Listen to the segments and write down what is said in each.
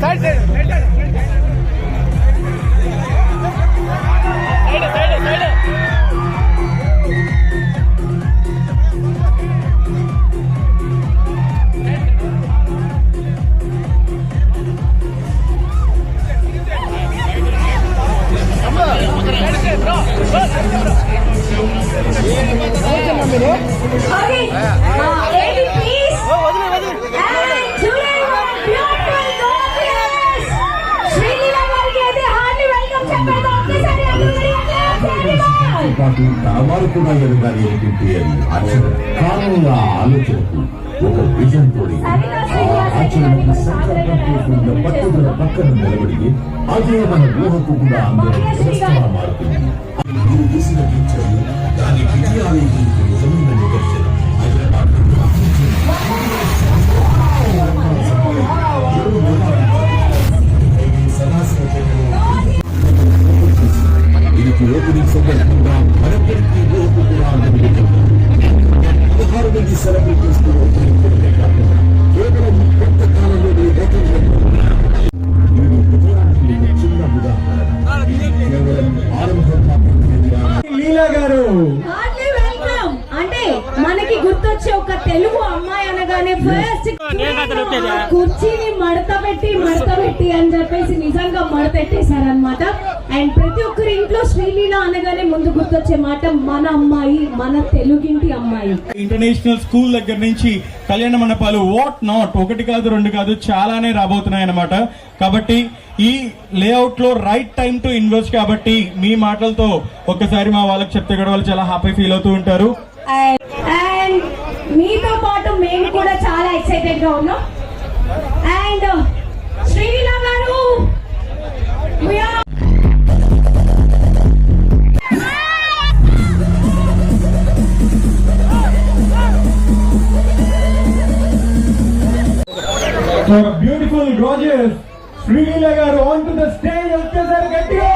Side side side side side side Okay. Yeah. Sreeleela. పాటు తలవారు కూడా ఎదగాలి ఏంటంటే అది ఆచరణ కారణంగా ఆ ఆలోచనకు ఒక విజన్ తోడి ఆ ఆచరణకు సంకల్పం చేసుకున్న పట్టుదల పక్కన నిలబడి అదే మన ఊహకు కూడా అందరూ శ్రేష్టంగా మారుతుంది మీరు చేసిన పిక్చర్ దాని విజయానికి ఓపెనింగ్ కేవలం ఆరంభం. లీలా గారు హార్ట్లీ వెల్కమ్. అంటే మనకి గుర్తొచ్చే ఒక తెలుగు అమ్మాయి అనగానే ఫస్ట్ కుర్చీని మడత పెట్టి మడత పెట్టి అని చెప్పేసి నిజంగా మడతెట్టేశారనమాట శ్రీలీల అనగానే ముందు గుర్తొచ్చే మాట మన అమ్మాయి మన తెలుగింటి అమ్మాయి. ఇంటర్నేషనల్ స్కూల్ దగ్గర నుంచి కళ్యాణ మండపాలు వాట్ నాట్ ఒకటి కాదు రెండు కాదు చాలానే రాబోతున్నాయి అన్నమాట కాబట్టి ఈ లేఅవుట్లో రైట్ టైం టు ఇన్వెస్ట్ కాబట్టి మీ మాటలతో ఒక్కసారి మా వాళ్ళకి చెప్తే కూడా వాళ్ళు చాలా హ్యాపీ ఫీల్ అవుతూ ఉంటారు. మీతో పాటు మేము కూడా చాలా ఎక్సైటెడ్గా ఉన్నాం. And for beautiful roses Sreeleela గారు ఆన్ టు ద స్టేజ్ వచ్చేసారు గట్టిగా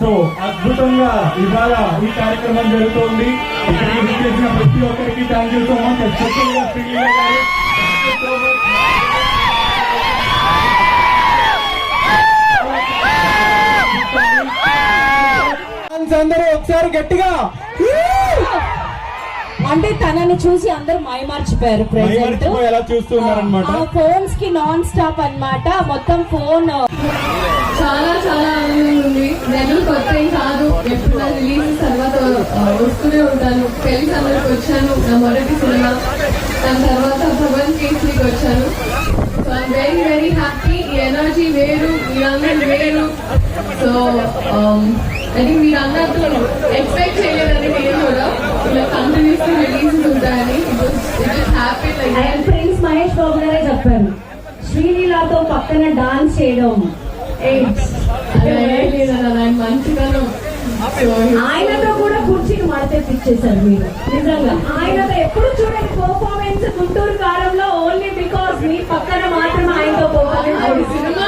సో అద్భుతంగా ఇవాళ ఈ కార్యక్రమం జరుగుతోంది ఇక్కడికి విచ్చేసిన ప్రతి ఒక్కరికి థ్యాంక్ యూ సో మచ్ ఎస్పెషల్గా శ్రీలీల గారు అందరూ ఒకసారి గట్టిగా అంటే తనని చూసి అందరూ మైమర్చిపోయారు ప్రెసెంట్ చూస్తున్నారనమాట ఫోన్స్కి నాన్ స్టాప్ అన్నమాట. మొత్తం ఫోన్ చాలా చాలా ఆనందంగా ఉంది నేను కొత్త ఏం కాదు. ఎప్పుడు రిలీజ్ తర్వాత ఆ, వస్తూనే ఉంటాను. పెళ్ళి సమయానికి వచ్చాను. నా మొదటి సినిమా. దాని తర్వాత భగవన్ కేసరికి వచ్చాను. So I'm very very happy ఈ ఎనర్జీ వేరు మీరందరూ వేరు. సో ఐ థింక్ మీరందరితో ఎక్స్పెక్ట్ చేయలేదని నేను కూడా అండ్ ప్రిన్స్ మహేష్ బాబు గారే చెప్పారు శ్రీలీలతో పక్కన డాన్స్ చేయడం ఆయనతో కూడా కుర్చీని మడతెప్పించేశారు మీరు నిజంగా. ఆయనతో ఎప్పుడు చూడండి పర్ఫార్మెన్స్ గుంటూరు కారంలో ఓన్లీ బికాస్ మీ పక్కన మాత్రమే ఆయనతో పర్ఫార్మెన్స్ సినిమా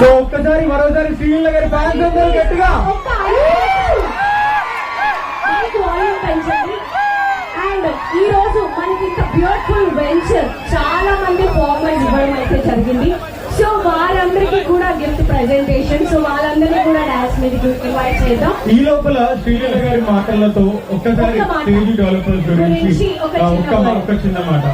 సో ఒక్కసారి మరోసారి శ్రీల గారి ఫ్యాన్స్ అందరూ గట్టిగా అండ్ ఈ రోజు మనకి ఇంత బ్యూటిఫుల్ వెంచర్ చాలా మంది ఫార్మర్స్ ఇవ్వడం అయితే జరిగింది. సో వారందరికీ కూడా గిఫ్ట్ ప్రెజెంటేషన్. సో వాళ్ళందరినీ కూడా డాన్స్ మీదకి ఇన్వైట్ చేద్దాం. ఈ లోపల శ్రీలీల గారి మాటలతో ఒక్కసారి. స్టేజ్ డెవలపర్స్ గురించి ఒక చిన్న మాట.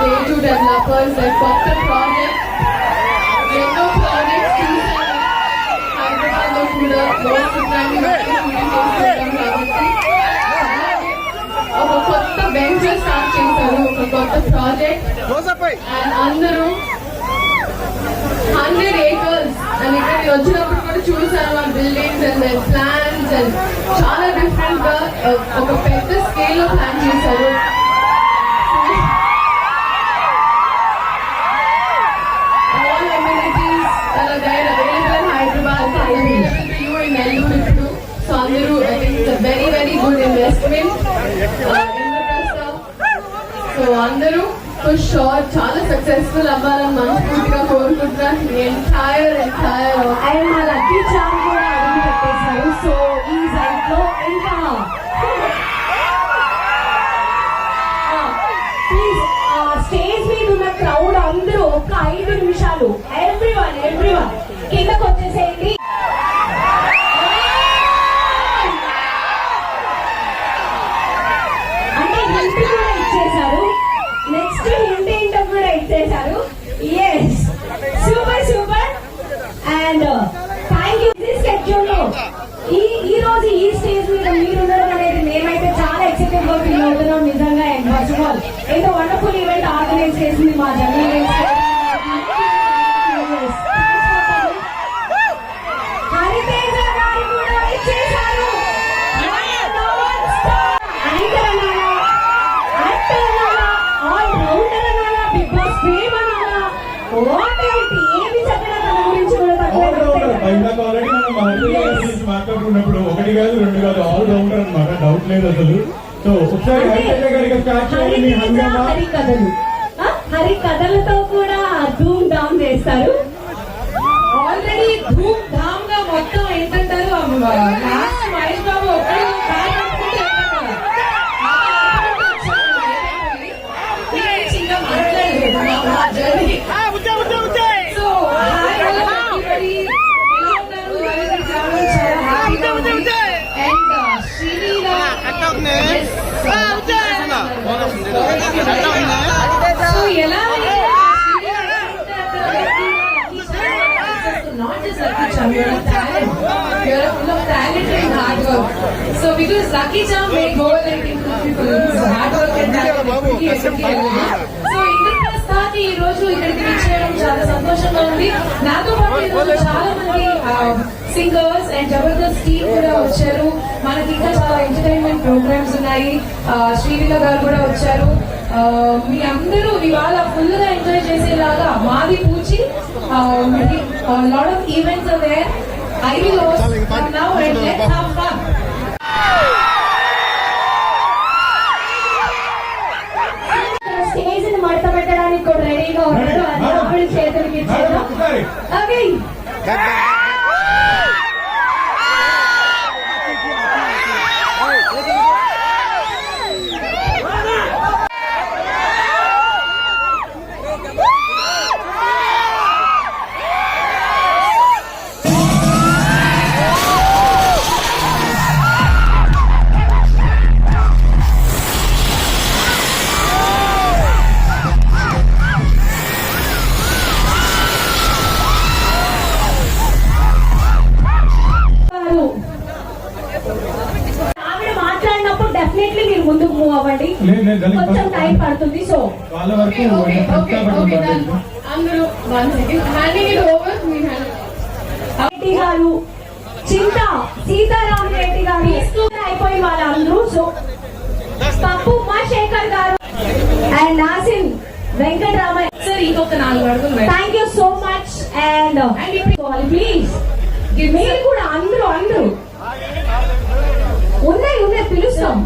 ఒక Teju developers కొత్త ప్రాజెక్ట్ ఎన్నో ప్రాజెక్ట్స్ చూసాను హైదరాబాద్లో కూడా ఒక కొత్త వెంచర్ స్టార్ట్ చేశారు ఒక కొత్త ప్రాజెక్ట్ అండ్ అందరూ హండ్రెడ్ ఏకర్స్ అండ్ ఇక్కడికి వచ్చినప్పుడు కూడా చూసాను ఆ బిల్డింగ్స్ అండ్ ప్లాన్స్ అండ్ చాలా డిఫరెంట్గా ఒక పెద్ద స్కేల్లో ప్లాన్ చేశారు సో అందరూ ఫర్ షోర్ చాలా సక్సెస్ఫుల్ అవ్వాలని మనస్ఫూర్తిగా కోరుకుంటున్నాను ఎంటైర్ ఎంటైర్ అండ్ మా లక్కీ చామ్ కూడా అడిగి పెట్టేశారు. సో ఈ సైట్లో ఇంకా ప్లీజ్ స్టేజ్ మీద ఉన్న క్రౌడ్ అందరూ ఒక ఐదు నిమిషాలు. ఎవ్రీ వన్ గా నిజంగా and first of all wonderful event organise చేసింది మా జనరల్ మాట్లాడుకున్నప్పుడు ఒకటి కాదు రెండు కాదు ఆల్ రౌండర్ అనమాట డౌట్ లేదు అసలు హరి కథలు. హరి కథలతో కూడా ధూమ్ ధామ్ చేస్తారు ఆల్రెడీ ధూమ్ ధామ్గా మొత్తం ఏంటంటారు సో ఎలా not just lucky charm, you're a talent. You're a full of talent and hard work. So because lucky charm may go like people, so hard work and talent So ఈ రోజు ఇక్కడికి విచ్చేయడం చాలా సంతోషంగా ఉంది నాతో పాటు చాలా మంది సింగర్స్ అండ్ జబర్దస్త్ టీమ్ కూడా వచ్చారు మనకి ఇంకా చాలా ఎంటర్టైన్మెంట్ ప్రోగ్రామ్స్ ఉన్నాయి ఆ, శ్రీలీల గారు కూడా వచ్చారు మీ అందరూ ఇవాళ ఫుల్గా ఎంజాయ్ చేసేలాగా మాది పూచి లాట్ ఆఫ్ ఈవెంట్స్ అదే I will now and let's have fun స్టేజ్ని మడత పెట్టడానికి కూడా రెడీగా ఉన్నారు. అది ఆవిడ చేతులకి ఇచ్చేద్దాం ఓకే మూవ్ అవ్వండి. కొంచెం టైం పడుతుంది సో మీ రెడ్డి గారు చింత సీతారాం రెడ్డి గారు అయిపోయి వాళ్ళందరూ సో పప్పు ఉమాశేఖర్ గారు అండ్ నాసిన్ వెంకటరామయ్య. సార్ ఇంకొక నాలుగు అడుగులు. Thank you so much and please మీరు కూడా అందరూ అందరూ. ఉన్నాయి ఉన్నాయి పిలుస్తాం.